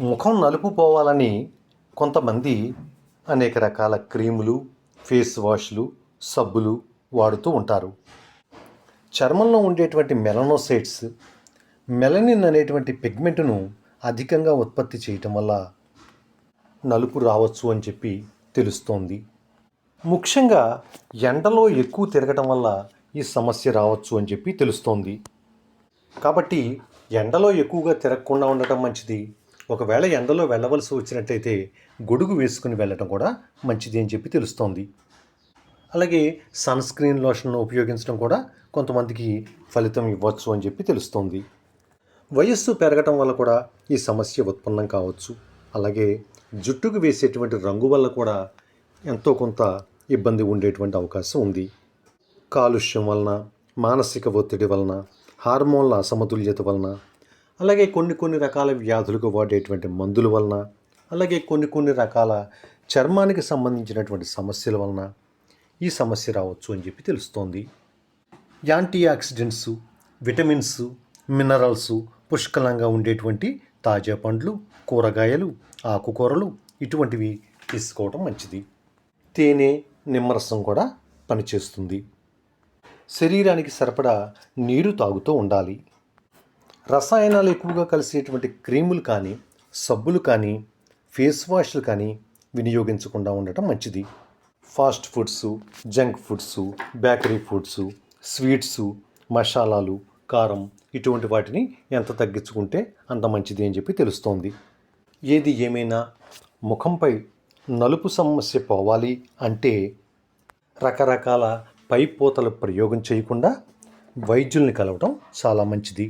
ముఖం నలుపు పోవాలని కొంతమంది అనేక రకాల క్రీములు ఫేస్ వాష్లు సబ్బులు వాడుతూ ఉంటారు. చర్మంలో ఉండేటువంటి మెలనోసైట్స్ మెలనిన్ అనేటువంటి పిగ్మెంట్ను అధికంగా ఉత్పత్తి చేయటం వల్ల నలుపు రావచ్చు అని చెప్పి తెలుస్తోంది. ముఖ్యంగా ఎండలో ఎక్కువ తిరగటం వల్ల ఈ సమస్య రావచ్చు అని చెప్పి తెలుస్తోంది. కాబట్టి ఎండలో ఎక్కువగా తిరగకుండా ఉండటం మంచిది. ఒకవేళ ఎండలో వెళ్ళవలసి వచ్చినట్టయితే గొడుగు వేసుకుని వెళ్ళటం కూడా మంచిది అని చెప్పి తెలుస్తోంది. అలాగే సన్ స్క్రీన్ లోషన్ ఉపయోగించడం కూడా కొంతమందికి ఫలితం ఇవ్వచ్చు అని చెప్పి తెలుస్తోంది. వయస్సు పెరగటం వల్ల కూడా ఈ సమస్య ఉత్పన్నం కావచ్చు. అలాగే జుట్టుకు వేసేటువంటి రంగు వల్ల కూడా ఎంతో కొంత ఇబ్బంది ఉండేటువంటి అవకాశం ఉంది. కాలుష్యం వలన మానసిక ఒత్తిడి వలన హార్మోన్ల అసమతుల్యత వలన అలాగే కొన్ని కొన్ని రకాల వ్యాధులకు వాడేటువంటి మందుల వలన అలాగే కొన్ని కొన్ని రకాల చర్మానికి సంబంధించినటువంటి సమస్యల వలన ఈ సమస్య రావచ్చు అని చెప్పి తెలుస్తోంది. యాంటీ ఆక్సిడెంట్స్ విటమిన్స్ మినరల్స్ పుష్కలంగా ఉండేటువంటి తాజా పండ్లు కూరగాయలు ఆకుకూరలు ఇటువంటివి తీసుకోవడం మంచిది. తేనె నిమ్మరసం కూడా పనిచేస్తుంది. శరీరానికి సరిపడా నీరు తాగుతూ ఉండాలి. రసాయనాలు ఎక్కువగా కలిసేటువంటి క్రీములు కానీ సబ్బులు కానీ ఫేస్ వాష్లు కానీ వినియోగించకుండా ఉండటం మంచిది. Fast foods junk foods bakery foods sweets మసాలాలు కారం ఇటువంటి వాటిని ఎంత తగ్గించుకుంటే అంత మంచిది అని చెప్పి తెలుస్తోంది. ఏది ఏమైనా ముఖంపై నలుపు సమస్య పోవాలి అంటే రకరకాల పై పూతలు ప్రయోగం చేయకుండా వైద్యుల్ని కలవడం చాలా మంచిది.